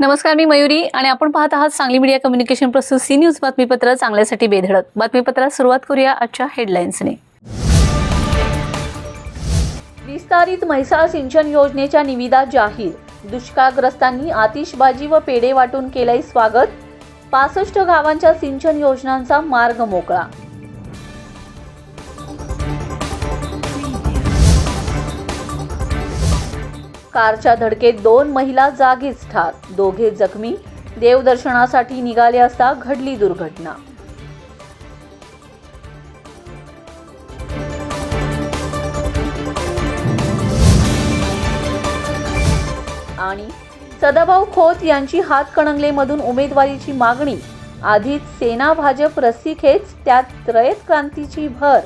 नमस्कार मी मयुरी आणि आपण पाहत आहात सांगली मीडिया कम्युनिकेशन प्रस्तुत सी न्यूज बातमीपत्र चांगल्यासाठी बेधडक. बातमीपत्रात सुरुवात करूया आजच्या हेडलाईन्सने. विस्तारित म्हैसाळ सिंचन योजनेच्या निविदा जाहीर. दुष्काळग्रस्तांनी आतिषबाजी व पेढे वाटून केलंय स्वागत. पासष्ट गावांच्या सिंचन योजनांचा मार्ग मोकळा. कारच्या धडकेत दोन महिला जागीच ठार. दोघे जखमी देवदर्शनासाठी निघाले असता घडली दुर्घटना. आणि सदाभाऊ खोत यांची हातकणंगलेमधून उमेदवारीची मागणी. आधीच सेना भाजप रस्सीखेच त्यात रयत क्रांतीची भर.